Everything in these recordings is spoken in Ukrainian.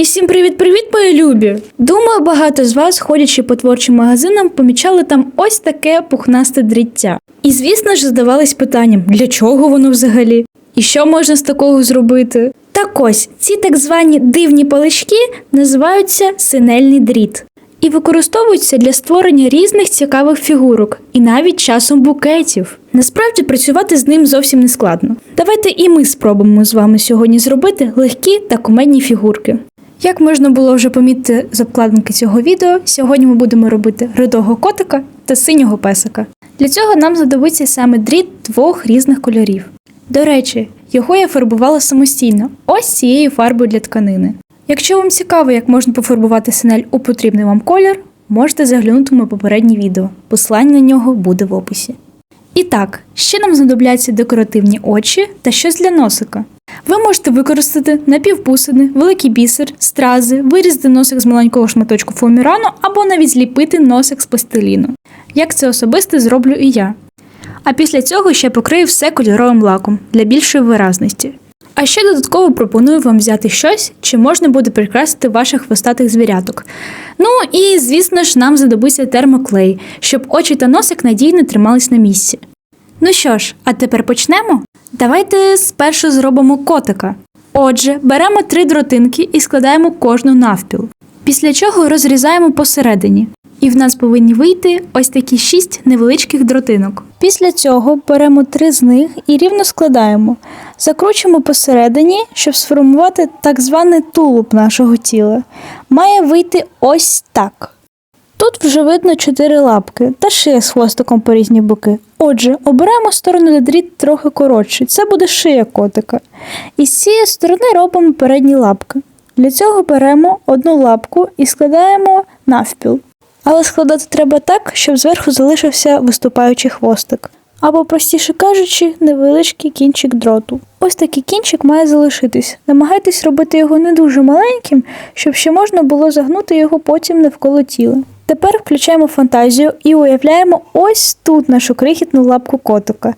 І всім привіт-привіт, мої любі! Думаю, багато з вас, ходячи по творчим магазинам, помічали там ось таке пухнасте дріття. І звісно ж задавались питанням, для чого воно взагалі? І що можна з такого зробити? Так ось, ці так звані дивні палички називаються синельний дріт. І використовуються для створення різних цікавих фігурок, і навіть часом букетів. Насправді працювати з ним зовсім не складно. Давайте і ми спробуємо з вами сьогодні зробити легкі та кумедні фігурки. Як можна було вже помітити з обкладинки цього відео, сьогодні ми будемо робити рудого котика та синього песика. Для цього нам знадобиться саме дріт двох різних кольорів. До речі, його я фарбувала самостійно, ось цією фарбою для тканини. Якщо вам цікаво, як можна пофарбувати синель у потрібний вам колір, можете заглянути в моє попереднє відео. Посилання на нього буде в описі. І так, ще нам знадобляться декоративні очі та щось для носика. Ви можете використати напівбусини, великий бісер, стрази, вирізати носик з маленького шматочку фоамірану або навіть зліпити носик з пластиліну. Як це особисто зроблю і я. А після цього ще покрию все кольоровим лаком для більшої виразності. А ще додатково пропоную вам взяти щось, чи можна буде прикрасити ваших хвостатих звіряток. Ну і, звісно ж, нам знадобиться термоклей, щоб очі та носик надійно тримались на місці. Ну що ж, а тепер почнемо? Давайте спершу зробимо котика. Отже, беремо три дротинки і складаємо кожну навпіл. Після чого розрізаємо посередині. І в нас повинні вийти ось такі шість невеличких дротинок. Після цього беремо три з них і рівно складаємо. Закручуємо посередині, щоб сформувати так званий тулуб нашого тіла. Має вийти ось так. Тут вже видно чотири лапки та шия з хвостиком по різні боки. Отже, обираємо сторону, де дріт трохи коротший. Це буде шия котика. І з цієї сторони робимо передні лапки. Для цього беремо одну лапку і складаємо навпіл. Але складати треба так, щоб зверху залишився виступаючий хвостик. Або, простіше кажучи, невеличкий кінчик дроту. Ось такий кінчик має залишитись. Намагайтесь робити його не дуже маленьким, щоб ще можна було загнути його потім навколо тіла. Тепер включаємо фантазію і уявляємо ось тут нашу крихітну лапку котика.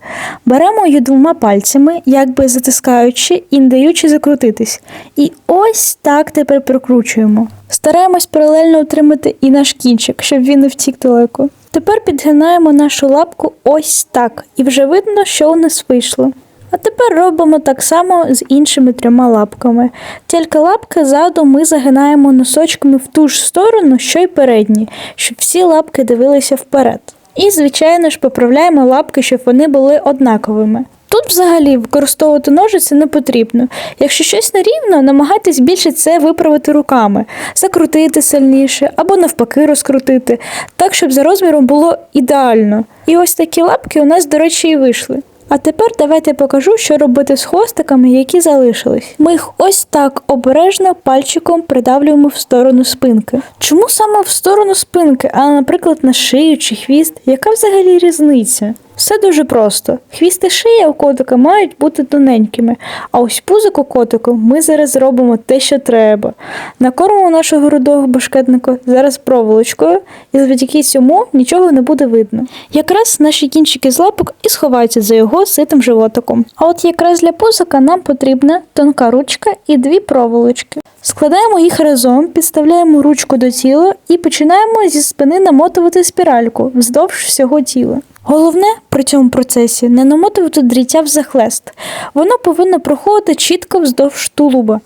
Беремо її двома пальцями, якби затискаючи і не даючи закрутитись. І ось так тепер прокручуємо. Стараємось паралельно утримати і наш кінчик, щоб він не втік далеко. Тепер підгинаємо нашу лапку ось так, і вже видно, що у нас вийшло. А тепер робимо так само з іншими трьома лапками. Тільки лапки ззаду ми загинаємо носочками в ту ж сторону, що й передні, щоб всі лапки дивилися вперед. І, звичайно ж, поправляємо лапки, щоб вони були однаковими. Тут взагалі використовувати ножиці не потрібно. Якщо щось нерівно, намагайтесь більше це виправити руками, закрутити сильніше або навпаки розкрутити, так, щоб за розміром було ідеально. І ось такі лапки у нас, до речі, і вийшли. А тепер давайте покажу, що робити з хвостиками, які залишились. Ми їх ось так обережно пальчиком придавлюємо в сторону спинки. Чому саме в сторону спинки, а наприклад, на шию чи хвіст? Яка взагалі різниця? Все дуже просто. Хвіст і шия у котика мають бути тоненькими, а ось пузик у котику ми зараз зробимо те, що треба. Накормимо нашого рудого башкетника зараз проволочкою, і завдяки цьому нічого не буде видно. Якраз наші кінчики з лапок і сховаються за його ситим животиком. А от якраз для пузика нам потрібна тонка ручка і дві проволочки. Складаємо їх разом, підставляємо ручку до тіла і починаємо зі спини намотувати спіральку вздовж всього тіла. Головне при цьому процесі не намотувати дріття в захлест. Воно повинно проходити чітко вздовж тулуба.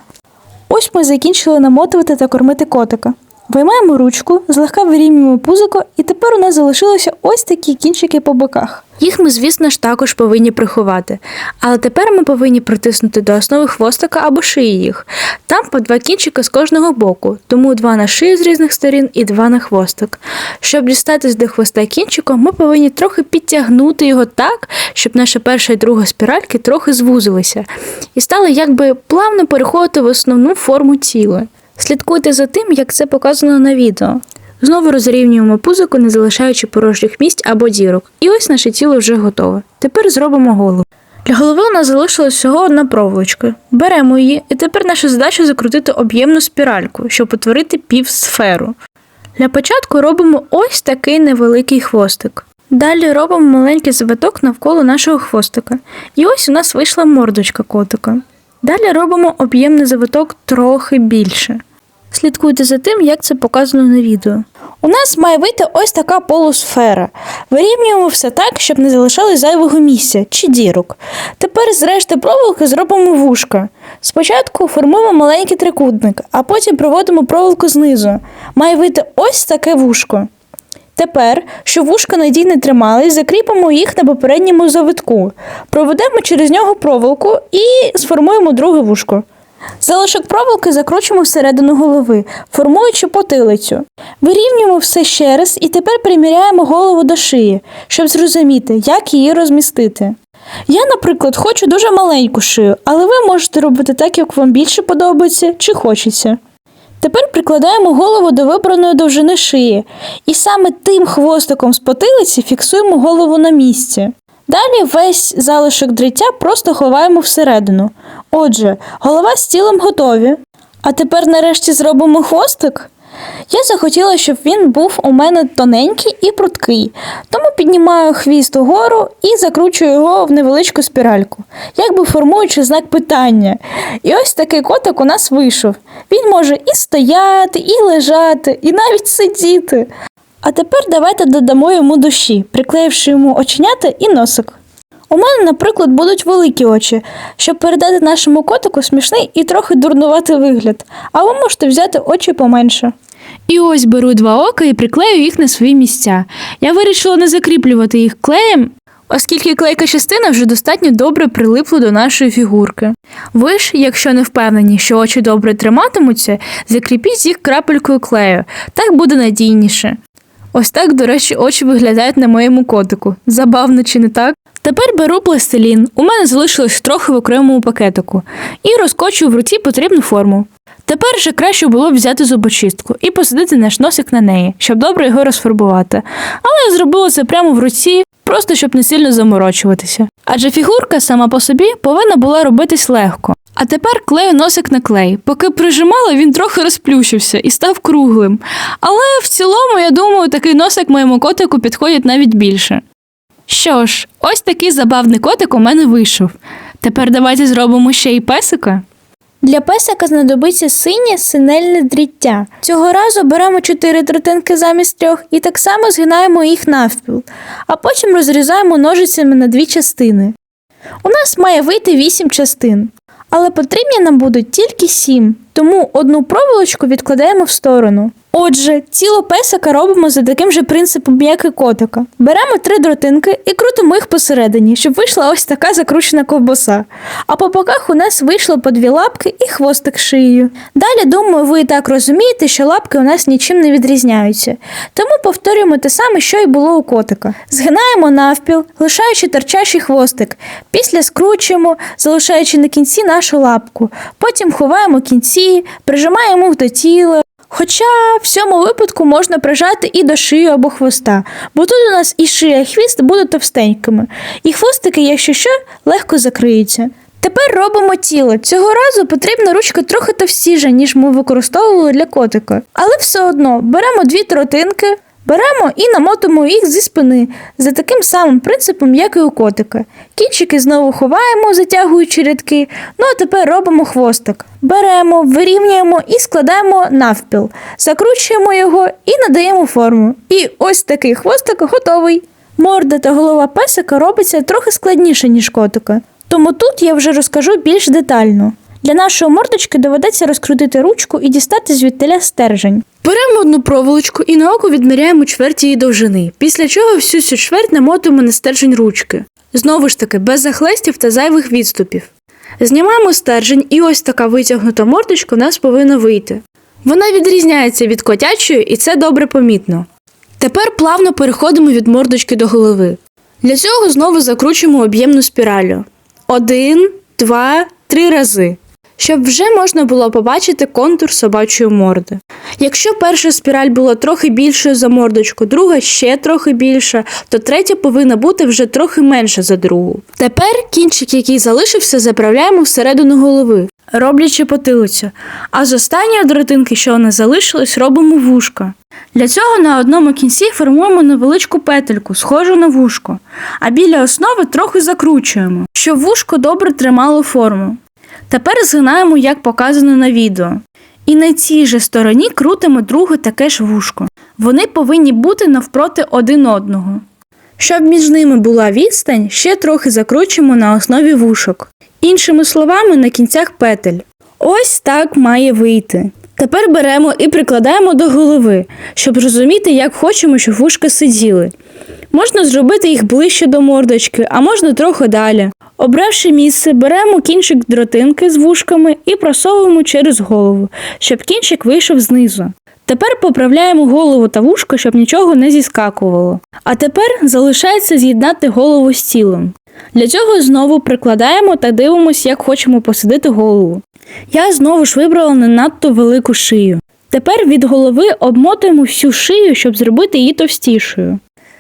Ось ми закінчили намотувати та кормити котика. Виймаємо ручку, злегка вирівнюємо пузико, і тепер у нас залишилося ось такі кінчики по боках. Їх ми, звісно ж, також повинні приховати. Але тепер ми повинні притиснути до основи хвостика або шиї їх. Там по два кінчика з кожного боку, тому два на шию з різних сторін і два на хвостик. Щоб дістатись до хвоста кінчиком, ми повинні трохи підтягнути його так, щоб наша перша і друга спіральки трохи звузилися і стали якби плавно переходити в основну форму тіла. Слідкуйте за тим, як це показано на відео. Знову розрівнюємо пузико, не залишаючи порожніх місць або дірок. І ось наше тіло вже готове. Тепер зробимо голову. Для голови у нас залишилась всього одна проволочка. Беремо її, і тепер наша задача закрутити об'ємну спіральку, щоб утворити півсферу. Для початку робимо ось такий невеликий хвостик. Далі робимо маленький завиток навколо нашого хвостика. І ось у нас вийшла мордочка котика. Далі робимо об'ємний завиток трохи більше. Слідкуйте за тим, як це показано на відео. У нас має вийти ось така полусфера. Вирівнюємо все так, щоб не залишалось зайвого місця чи дірок. Тепер з решти проволоки зробимо вушка. Спочатку формуємо маленький трикутник, а потім проводимо проволоку знизу. Має вийти ось таке вушко. Тепер, щоб вушка надійно тримались, закріпимо їх на попередньому завитку. Проведемо через нього проволоку і сформуємо друге вушко. Залишок проволоки закручуємо всередину голови, формуючи потилицю. Вирівнюємо все ще раз і тепер приміряємо голову до шиї, щоб зрозуміти, як її розмістити. Я, наприклад, хочу дуже маленьку шию, але ви можете робити так, як вам більше подобається чи хочеться. Тепер прикладаємо голову до вибраної довжини шиї, і саме тим хвостиком з потилиці фіксуємо голову на місці. Далі весь залишок дриття просто ховаємо всередину. Отже, голова з тілом готові. А тепер нарешті зробимо хвостик. Я захотіла, щоб він був у мене тоненький і пруткий, тому піднімаю хвіст угору і закручую його в невеличку спіральку, якби формуючи знак питання. І ось такий котик у нас вийшов. Він може і стояти, і лежати, і навіть сидіти. А тепер давайте додамо йому душі, приклеївши йому оченята і носик. У мене, наприклад, будуть великі очі, щоб передати нашому котику смішний і трохи дурнуватий вигляд, а ви можете взяти очі поменше. І ось беру два ока і приклею їх на свої місця. Я вирішила не закріплювати їх клеєм, оскільки клейка частина вже достатньо добре прилипла до нашої фігурки. Ви ж, якщо не впевнені, що очі добре триматимуться, закріпіть їх крапелькою клею, так буде надійніше. Ось так, до речі, очі виглядають на моєму котику. Забавно чи не так? Тепер беру пластилін, у мене залишилось трохи в окремому пакетику, і розкочую в руці потрібну форму. Тепер вже краще було б взяти зубочистку і посадити наш носик на неї, щоб добре його розфарбувати. Але я зробила це прямо в руці, просто щоб не сильно заморочуватися. Адже фігурка сама по собі повинна була робитись легко. А тепер клею носик на клей. Поки прижимала, він трохи розплющився і став круглим. Але в цілому, я думаю, такий носик моєму котику підходить навіть більше. Що ж, ось такий забавний котик у мене вийшов. Тепер давайте зробимо ще й песика. Для песика знадобиться синє синельне дріття. Цього разу беремо 4 третинки замість трьох і так само згинаємо їх навпіл, а потім розрізаємо ножицями на дві частини. У нас має вийти 8 частин, але потрібні нам будуть тільки 7, тому одну проволочку відкладаємо в сторону. Отже, тіло песика робимо за таким же принципом, як і котика. Беремо три дротинки і крутимо їх посередині, щоб вийшла ось така закручена ковбаса. А по боках у нас вийшло по дві лапки і хвостик шиєю. Далі, думаю, ви і так розумієте, що лапки у нас нічим не відрізняються. Тому повторюємо те саме, що й було у котика. Згинаємо навпіл, лишаючи торчащий хвостик. Після скручуємо, залишаючи на кінці нашу лапку. Потім ховаємо кінці, прижимаємо їх до тіла. Хоча в цьому випадку можна прижати і до шиї або хвоста, бо тут у нас і шия, і хвіст будуть товстенькими, і хвостики, якщо що, легко закриються. Тепер робимо тіло. Цього разу потрібна ручка трохи товстіша, ніж ми використовували для котика. Але все одно беремо дві тротинки, беремо і намотуємо їх зі спини за таким самим принципом, як і у котика. Кінчики знову ховаємо, затягуючи рядки. Ну а тепер робимо хвостик. Беремо, вирівнюємо і складаємо навпіл, закручуємо його і надаємо форму. І ось такий хвостик готовий. Морда та голова песика робиться трохи складніше, ніж котика. Тому тут я вже розкажу більш детально. Для нашої мордочки доведеться розкрутити ручку і дістати звідтиля стержень. Беремо одну проволочку і на око відміряємо чверть її довжини, після чого всю цю чверть намотуємо на стержень ручки. Знову ж таки, без захлестів та зайвих відступів. Знімаємо стержень, і ось така витягнута мордочка в нас повинна вийти. Вона відрізняється від котячої, і це добре помітно. Тепер плавно переходимо від мордочки до голови. Для цього знову закручуємо об'ємну спіралю. Один, два, три рази. Щоб вже можна було побачити контур собачої морди. Якщо перша спіраль була трохи більшою за мордочку, друга ще трохи більша, то третя повинна бути вже трохи менша за другу. Тепер кінчик, який залишився, заправляємо всередину голови, роблячи потилицю. А з останньої дротинки, що у нас залишилось, робимо вушка. Для цього на одному кінці формуємо невеличку петельку, схожу на вушко, а біля основи трохи закручуємо, щоб вушко добре тримало форму. Тепер згинаємо, як показано на відео. І на цій же стороні крутимо друге таке ж вушко. Вони повинні бути навпроти один одного. Щоб між ними була відстань, ще трохи закручуємо на основі вушок. Іншими словами, на кінцях петель. Ось так має вийти. Тепер беремо і прикладаємо до голови, щоб зрозуміти, як хочемо, щоб вушка сиділи. Можна зробити їх ближче до мордочки, а можна трохи далі. Обравши місце, беремо кінчик дротинки з вушками і просовуємо через голову, щоб кінчик вийшов знизу. Тепер поправляємо голову та вушко, щоб нічого не зіскакувало. А тепер залишається з'єднати голову з тілом. Для цього знову прикладаємо та дивимося, як хочемо посадити голову. Я знову ж вибрала не надто велику шию. Тепер від голови обмотуємо всю шию, щоб зробити її товстішою.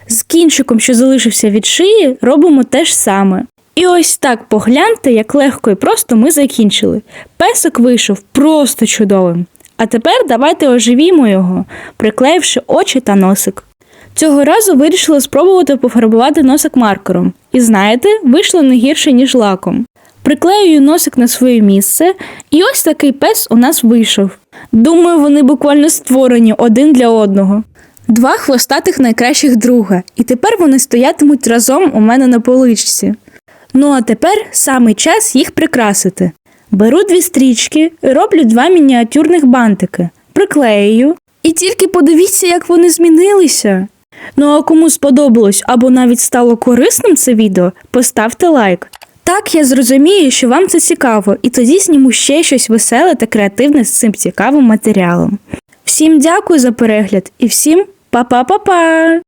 З кінчиком, що залишився від шиї, робимо те ж саме. І ось так погляньте, як легко і просто ми закінчили. Песик вийшов просто чудовим. А тепер давайте оживімо його, приклеївши очі та носик. Цього разу вирішила спробувати пофарбувати носик маркером. І знаєте, вийшло не гірше, ніж лаком. Приклеюю носик на своє місце, і ось такий пес у нас вийшов. Думаю, вони буквально створені один для одного. Два хвостатих найкращих друга, і тепер вони стоятимуть разом у мене на поличці. Ну а тепер саме час їх прикрасити. Беру дві стрічки роблю два мініатюрних бантики, приклею. І тільки подивіться, як вони змінилися. Ну а кому сподобалось або навіть стало корисним це відео, поставте лайк. Так я зрозумію, що вам це цікаво, і тоді зніму ще щось веселе та креативне з цим цікавим матеріалом. Всім дякую за перегляд і всім па-па-па-па!